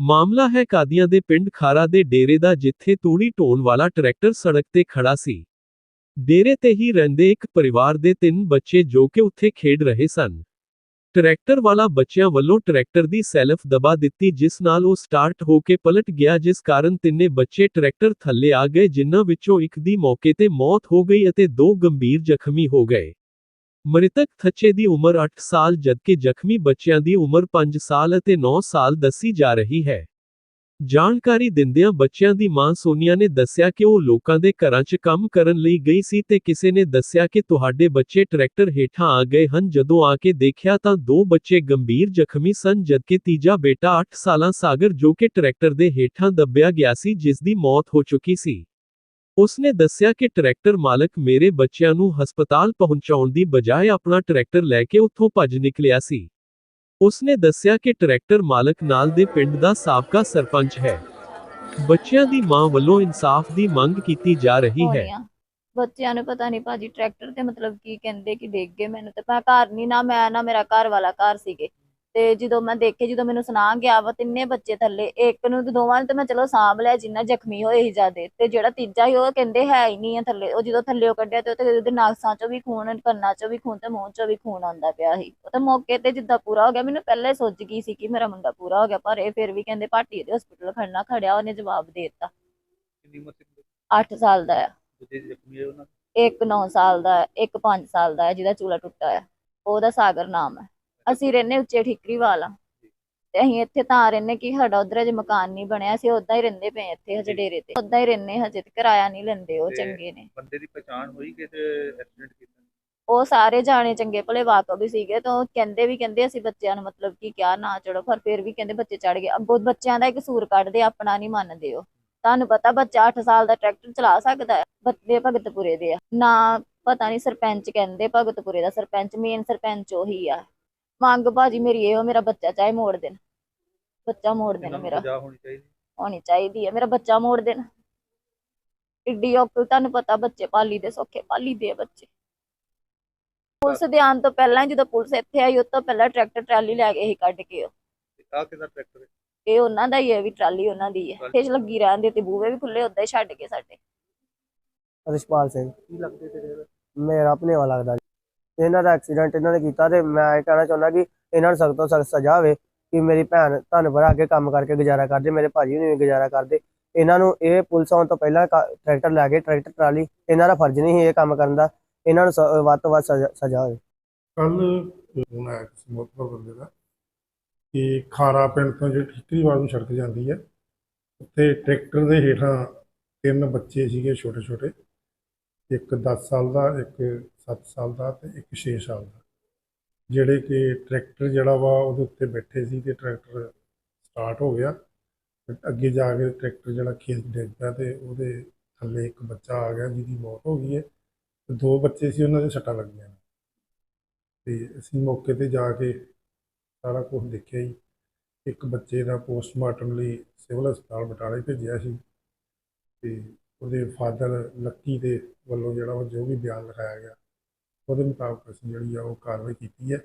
ਮਾਮਲਾ ਹੈ ਕਾਦੀਆਂ ਦੇ ਪਿੰਡ ਖਾਰਾ ਦੇ ਡੇਰੇ ਦਾ ਜਿੱਥੇ ਤੂੜੀ ਢੋਣ ਵਾਲਾ ਟਰੈਕਟਰ ਸੜਕ ਤੇ ਖੜਾ ਸੀ। ਡੇਰੇ ਤੇ ਹੀ ਰਹਿੰਦੇ ਇੱਕ ਪਰਿਵਾਰ ਦੇ ਤਿੰਨ ਬੱਚੇ ਜੋ ਕਿ ਉੱਥੇ ਖੇਡ ਰਹੇ ਸਨ। ਟਰੈਕਟਰ ਵਾਲਾ ਬੱਚਿਆਂ ਵੱਲੋਂ ਟਰੈਕਟਰ ਦੀ ਸੈਲਫ ਦਬਾ ਦਿੱਤੀ ਜਿਸ ਨਾਲ ਉਹ ਸਟਾਰਟ ਹੋ ਕੇ ਪਲਟ ਗਿਆ ਜਿਸ ਕਾਰਨ ਤਿੰਨੇ ਬੱਚੇ ਟਰੈਕਟਰ ਥੱਲੇ ਆ ਗਏ ਜਿਨ੍ਹਾਂ ਵਿੱਚੋਂ ਇੱਕ ਦੀ ਮੌਕੇ ਤੇ ਮੌਤ ਹੋ ਗਈ ਅਤੇ ਦੋ ਗੰਭੀਰ ਜ਼ਖਮੀ ਹੋ ਗਏ। ਮ੍ਰਿਤਕ ਥੱਚੇ ਦੀ ਉਮਰ 8 ਸਾਲ ਜਦਕਿ ਜ਼ਖਮੀ ਬੱਚਿਆਂ ਦੀ ਉਮਰ 5 ਸਾਲ ਅਤੇ 9 ਸਾਲ ਦੱਸੀ ਜਾ ਰਹੀ ਹੈ। ਜਾਣਕਾਰੀ ਦਿੰਦਿਆਂ ਬੱਚਿਆਂ ਦੀ ਮਾਂ ਸੋਨੀਆ ਨੇ ਦੱਸਿਆ ਕਿ ਉਹ ਲੋਕਾਂ ਦੇ ਘਰਾਂ 'ਚ ਕੰਮ ਕਰਨ ਲਈ ਗਈ ਸੀ ਤੇ ਕਿਸੇ ਨੇ ਦੱਸਿਆ ਕਿ ਤੁਹਾਡੇ ਬੱਚੇ ਟਰੈਕਟਰ ਹੇਠਾਂ ਆ ਗਏ ਹਨ। ਜਦੋਂ ਆ ਕੇ ਦੇਖਿਆ ਤਾਂ ਦੋ ਬੱਚੇ ਗੰਭੀਰ ਜ਼ਖਮੀ ਸਨ ਜਦਕਿ ਤੀਜਾ ਬੇਟਾ 8 ਸਾਲਾਂ ਸਾਗਰ ਜੋ ਕਿ ਟਰੈਕਟਰ ਦੇ ਹੇਠਾਂ ਦੱਬਿਆ ਗਿਆ ਸੀ, ਜਿਸ ਦੀ ਮੌਤ ਹੋ ਚੁੱਕੀ ਸੀ। ਉਸਨੇ ਦੱਸਿਆ ਕਿ ਟਰੈਕਟਰ ਮਾਲਕ ਮੇਰੇ ਬੱਚਿਆਂ ਨੂੰ ਹਸਪਤਾਲ ਪਹੁੰਚਾਉਣ ਦੀ ਬਜਾਏ ਆਪਣਾ ਟਰੈਕਟਰ ਲੈ ਕੇ ਉੱਥੋਂ ਭੱਜ ਨਿਕਲਿਆ ਸੀ। ਉਸਨੇ ਦੱਸਿਆ ਕਿ ਟਰੈਕਟਰ ਮਾਲਕ ਨਾਲ ਦੇ ਪਿੰਡ ਦਾ ਸਾਬਕਾ ਸਰਪੰਚ ਹੈ। ਬੱਚਿਆਂ ਦੀ ਮਾਂ ਵੱਲੋਂ ਇਨਸਾਫ ਦੀ ਮੰਗ ਕੀਤੀ ਜਾ ਰਹੀ ਹੈ। ਹੋਣੀਆਂ। ਬੱਚਿਆਂ ਨੂੰ ਪਤਾ ਨਹੀਂ ਭਾਜੀ, ਟਰੈਕਟਰ ਤੇ ਮਤਲਬ ਕੀ ਕਹਿੰਦੇ ਕਿ ਡਿੱਗ ਗਏ। ਮੈਨੂੰ ਤੇ ਮੈਂ ਘਰ ਨਹੀਂ ਨਾ, ਮੈਂ ਨਾ ਮੇਰਾ ਘਰ ਵਾਲਾ ਘਰ ਸੀਗੇ। ਤੇ ਜਦੋਂ ਮੈਂ ਦੇਖੇ ਜਦੋਂ ਮੈਨੂੰ ਸੁਣਾ ਗਿਆ ਵਾ ਤਿੰਨੇ ਬੱਚੇ ਥੱਲੇ ਇੱਕ ਨੂੰ ਤੇ ਦੋਵਾਂ ਨੂੰ ਤੇ ਮੈਂ ਚਲੋ ਸਾਂਭ ਲਿਆ ਜਿੰਨਾ ਜ਼ਖਮੀ ਹੋਏ ਸੀ ਜਿਆਦੇ। ਤੇ ਜਿਹੜਾ ਤੀਜਾ ਸੀ ਉਹ ਕਹਿੰਦੇ ਹੈ ਹੀ ਨਹੀਂ ਆ ਥੱਲੇ ਉਹ ਜਦੋਂ ਥੱਲੇ ਕੱਢਿਆ ਤੇ ਉਹਦੇ ਉਹਦੇ ਨਾਸਾਂ ਚੋਂ ਵੀ ਖੂਨ ਕੰਨਾਂ ਚੋਂ ਵੀ ਖੂਨ ਤੇ ਮੂੰਹ ਚੋਂ ਵੀ ਖੂਨ ਆਉਂਦਾ ਪਿਆ ਸੀ। ਉਹ ਤਾਂ ਮੌਕੇ ਤੇ ਜਿੱਦਾਂ ਪੂਰਾ ਹੋ ਗਿਆ ਮੈਨੂੰ ਪਹਿਲਾਂ ਹੀ ਸੁੱਜ ਗਈ ਸੀ ਕਿ ਮੇਰਾ ਮੁੰਡਾ ਪੂਰਾ ਹੋ ਗਿਆ ਪਰ ਇਹ ਫਿਰ ਵੀ ਕਹਿੰਦੇ ਭਾਟੀ ਦੇ ਹਸਪੀਟਲ ਖੜਨਾ ਖੜਿਆ ਉਹਨੇ ਜਵਾਬ ਦੇ ਦਿੱਤਾ। ਕਿੰਨੀ ਉਮਰ ਸੀ 8 ਸਾਲ ਦਾ ਆ। ਦੂਜੇ ਜ਼ਖਮੀ ਹੋਏ ਉਹਨਾਂ ਇੱਕ 9 ਸਾਲ ਦਾ ਹੈ, ਇੱਕ 5 ਸਾਲ ਦਾ ਹੈ ਜਿਹਦਾ ਚੂਲਾ ਟੁੱਟਾ ਹੈ ਉਹਦਾ ਸਾਗਰ ਨਾਮ ਹੈ ਅਸੀਂ ਰਹਿੰਦੇ ਉੱਚੇ ਠੀਕਰੀ ਵਾਲਾ ਤੇ ਅਸੀਂ ਇੱਥੇ ਤਾਂ ਰਹਿੰਦੇ ਕਿ ਸਾਡਾ ਉਧਰ ਅਜੇ ਮਕਾਨ ਨਹੀਂ ਬਣਿਆ ਅਸੀਂ ਉਦਾਂ ਹੀ ਰਹਿੰਦੇ ਪਏ ਇੱਥੇ ਹਜੇ ਡੇਰੇ ਤੇ। ਉਦਾਂ ਹੀ ਰਹਿੰਦੇ ਹਜੇ ਤੇ ਕਿਰਾਇਆ ਨਹੀਂ ਲੈਂਦੇ ਉਹ ਚੰਗੇ ਨੇ। ਬੰਦੇ ਦੀ ਪਛਾਣ ਹੋਈ ਕਿ ਤੇ ਐਕਸੀਡੈਂਟ ਕੀਤਾ? ਉਹ ਸਾਰੇ ਜਾਣੇ ਚੰਗੇ ਭਲੇ ਵਾਕਫ ਵੀ ਸੀਗੇ ਤਾਂ ਕਹਿੰਦੇ ਵੀ ਕਹਿੰਦੇ ਅਸੀਂ ਬੱਚਿਆਂ ਨੂੰ ਮਤਲਬ ਕਿ ਕਿਹਾ ਨਾ ਚੜੋ ਪਰ ਫਿਰ ਵੀ ਕਹਿੰਦੇ ਬੱਚੇ ਚੜ ਗਏ। ਅੱਗੋਂ ਬੱਚਿਆਂ ਦਾ ਇੱਕ ਕਸੂਰ ਕੱਢਦੇ ਆਪਣਾ ਨਹੀਂ ਮੰਨਦੇ ਉਹ। ਤੁਹਾਨੂੰ ਪਤਾ ਬੱਚਾ 8 ਸਾਲ ਦਾ ਟਰੈਕਟਰ ਚਲਾ ਸਕਦਾ ਹੈ ਬੱਚੇ ਭਗਤਪੁਰੇ ਦੇ ਆ। ਨਾ ਪਤਾ ਨਹੀਂ ਸਰਪੰਚ ਕਹਿੰਦੇ ਭਗਤਪੁਰੇ ਦਾ ਸਰਪੰਚ ਮੇਨ ਸਰਪੰਚ ਉਹੀ ਆ। ਮੰਗ ਭਾਜੀ ਮੇਰੀ ਇਹੋ ਮੇਰਾ ਬੱਚਾ ਚਾਹੇ ਮੋੜ ਦੇਣ। ਬੱਚਾ ਮੋੜ ਦੇਣ ਮੇਰਾ। ਹੋਣੀ ਚਾਹੀਦੀ। ਹੋਣੀ ਚਾਹੀਦੀ ਹੈ ਮੇਰਾ ਬੱਚਾ ਮੋੜ ਦੇਣ। ਇੱਡੀ ਔਖੀ ਤੁਹਾਨੂੰ ਪਤਾ ਬੱਚੇ ਪਾਲੀ ਦੇ ਸੌਖੇ ਪਾਲੀ ਦੇ ਆ ਬੱਚੇ। ਪੁਲਿਸ ਦੇ ਆਉਣ ਤੋਂ ਪਹਿਲਾਂ ਜਦੋਂ ਪੁਲਿਸ ਇੱਥੇ ਆਈ ਉਸ ਤੋਂ ਪਹਿਲਾਂ ਟਰੈਕਟਰ ਟਰਾਲੀ ਲੈ ਗਏ ਸੀ ਕੱਢ ਕੇ ਉਹ ਆ ਕਿਹਦਾ ਟਰੈਕਟਰ ਹੈ? ਇਹ ਉਹਨਾਂ ਦਾ ਹੀ ਹੈ ਵੀ ਟਰਾਲੀ ਉਹਨਾਂ ਦੀ ਹੈ। ਫੇਸ ਲੱਗੀ ਰਹਿੰਦੀ ਤੇ ਬੂਹੇ ਵੀ ਖੁੱਲੇ ਉਦਾਂ ਹੀ ਛੱਡ ਕੇ ਸਾਡੇ। ਰਿਸ਼ਪਾਲ ਸਿੰਘ। ਕੀ ਲੱਗਦੇ ਤੇਰੇ ਮੇਰਾ ਆਪਣੇ ਵਾਲਾ ਲੱਗਦਾ ਜੀ। ਇਹਨਾਂ ਦਾ ਐਕਸੀਡੈਂਟ ਇਹਨਾਂ ਨੇ ਕੀਤਾ ਤੇ ਮੈਂ ਇਹ ਕਹਿਣਾ ਚਾਹੁੰਦਾ ਕਿ ਇਹਨਾਂ ਨੂੰ ਸਖਤ ਤੋਂ ਸਖਤ ਸਜ਼ਾ ਹੋਵੇ ਕਿ ਮੇਰੀ ਭੈਣ ਤੁਹਾਨੂੰ ਪਤਾ ਅੱਗੇ ਕੰਮ ਕਰਕੇ ਗੁਜ਼ਾਰਾ ਕਰਦੇ ਮੇਰੇ ਭਾਜੀ ਵੀ ਗੁਜ਼ਾਰਾ ਕਰਦੇ ਇਹਨਾਂ ਨੂੰ ਇਹ ਪੁਲਿਸ ਆਉਣ ਤੋਂ ਪਹਿਲਾਂ ਟਰੈਕਟਰ ਲੈ ਕੇ, ਟਰੈਕਟਰ, ਟਰਾਲੀ, ਇਹਨਾਂ ਦਾ ਫਰਜ਼ ਨਹੀਂ ਸੀ ਇਹ ਕੰਮ ਕਰਨ ਦਾ। ਇਹਨਾਂ ਨੂੰ ਸ- ਵੱਧ ਤੋਂ ਵੱਧ ਸਜ਼ਾ ਸਜ਼ਾ ਹੋਵੇ। ਕੱਲ, ਫੋਨ ਆਇਆ ਕਿਸੇ ਮੋਤਬਰ ਬੰਦੇ ਦਾ ਕਿ ਖਾਰਾ ਪਿੰਡ ਤੋਂ ਜਿਹੜੀ ਠੀਕਰੀਵਾਲ ਨੂੰ ਸੜਕ ਜਾਂਦੀ ਹੈ, ਉੱਥੇ ਟਰੈਕਟਰ ਦੇ ਹੇਠਾਂ ਤਿੰਨ ਬੱਚੇ ਸੀਗੇ ਛੋਟੇ ਛੋਟੇ ਇੱਕ 10 ਸਾਲ ਦਾ, ਇੱਕ 7 ਸਾਲ ਦਾ ਤੇ ਇੱਕ 6 ਸਾਲ ਦਾ। ਜਿਹੜੇ ਕਿ ਟਰੈਕਟਰ ਜਿਹੜਾ ਵਾ ਉਹਦੇ ਉੱਤੇ ਬੈਠੇ ਸੀ ਤੇ ਟਰੈਕਟਰ ਸਟਾਰਟ ਹੋ ਗਿਆ। ਅੱਗੇ ਜਾ ਕੇ ਟਰੈਕਟਰ ਜਿਹੜਾ ਖੇਤ ਡਿੱਗ ਪਿਆ ਤੇ ਉਹਦੇ ਥੱਲੇ ਇੱਕ ਬੱਚਾ ਆ ਗਿਆ ਜਿਹਦੀ ਮੌਤ ਹੋ ਗਈ ਹੈ। ਤੇ ਦੋ ਬੱਚੇ ਸੀ, ਉਹਨਾਂ ਦੇ ਸੱਟਾਂ ਲੱਗੀਆਂ। ਤੇ ਅਸੀਂ ਮੌਕੇ ਤੇ ਜਾ ਕੇ ਸਾਰਾ ਕੁਝ ਦੇਖਿਆ ਜੀ। ਇੱਕ ਬੱਚੇ ਦਾ ਪੋਸਟਮਾਰਟਮ ਲਈ ਸਿਵਲ ਹਸਪਤਾਲ ਬਟਾਲੇ ਭੇਜਿਆ ਸੀ। ਤੇ ਉਹਦੇ ਫਾਦਰ ਲੱਕੀ ਦੇ ਵੱਲੋਂ ਜਿਹੜਾ ਉਹ ਜੋ ਵੀ ਬਿਆਨ ਲਿਖਾਇਆ ਗਿਆ ਉਹਦੇ ਮੁਤਾਬਕ ਅਸੀਂ ਜਿਹੜੀ ਆ ਉਹ ਕਾਰਵਾਈ ਕੀਤੀ ਹੈ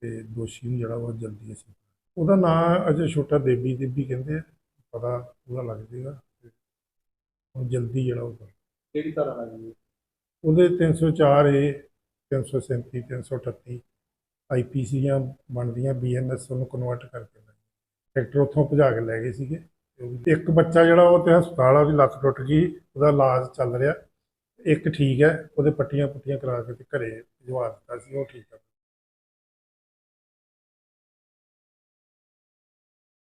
ਤੇ ਦੋਸ਼ੀ ਨੂੰ ਜਿਹੜਾ ਉਹ ਜਲਦੀ ਅਸੀਂ ਉਹਦਾ ਨਾਂ ਅਜੇ ਛੋਟਾ ਦੇਬੀ ਦੇਬੀ ਕਹਿੰਦੇ ਆ ਪਤਾ ਉਹਦਾ ਲੱਗ ਜਾਏਗਾ ਤੇ ਹੁਣ ਜਲਦੀ ਜਿਹੜਾ ਉਹ ਕਿਹੜੀ ਤਰ੍ਹਾਂ ਲੱਗੀ ਉਹਦੇ 304 ਏ 337 338 ਆਈਪੀਸੀਆਂ ਬਣਦੀਆਂ ਬੀਐਨਐਸ ਉਹਨੂੰ ਕਨਵਰਟ ਕਰਕੇ। ਟਰੈਕਟਰ ਉੱਥੋਂ ਭਜਾ ਕੇ ਲੈ ਗਏ ਸੀਗੇ ਉਹ ਇੱਕ ਬੱਚਾ ਜਿਹੜਾ ਉਹ ਤੇ ਹਸਪਤਾਲ ਆ, ਉਹਦੀ ਲੱਤ ਟੁੱਟ ਗਈ, ਉਹਦਾ ਇਲਾਜ ਚੱਲ ਰਿਹਾ। ਇੱਕ ਠੀਕ ਹੈ, ਉਹਦੇ ਪੱਟੀਆਂ ਪੁੱਟੀਆਂ ਕਰਾ ਕੇ ਤੇ ਘਰੇ ਜਵਾ ਦਿੱਤਾ ਸੀ, ਉਹ ਠੀਕ ਆ।